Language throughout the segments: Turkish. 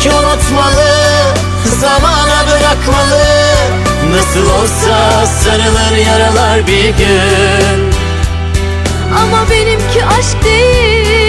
Ki unutmalı Zamana bırakmalı. Nasıl olsa sarılır yaralar bir gün. Ama benimki aşk değil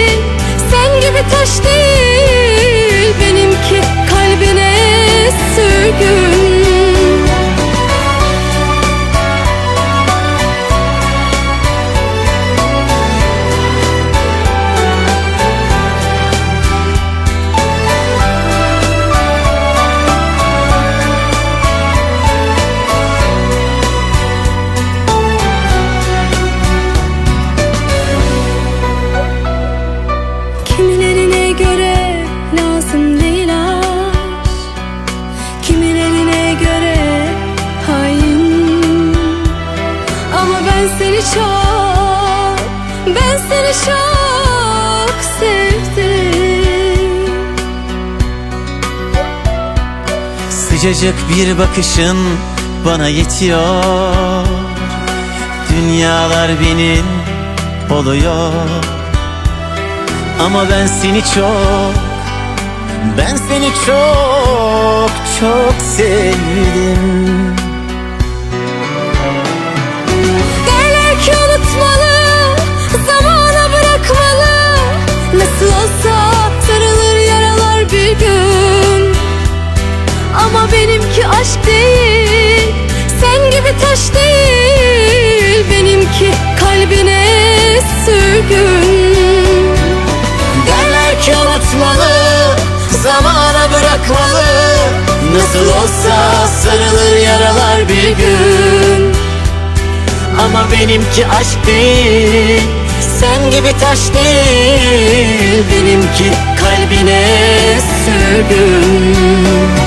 Sıcacık bir bakışın bana yetiyor. Dünyalar benim oluyor. Ama ben seni çok Ben seni çok çok sevdim aşk değil, sen gibi taş değil Benimki kalbine sürgün. Derler ki unutmalı Zamana bırakmalı. Nasıl olsa sarılır yaralar bir gün. Ama benimki aşk değil Sen gibi taş değil Benimki kalbine sürgün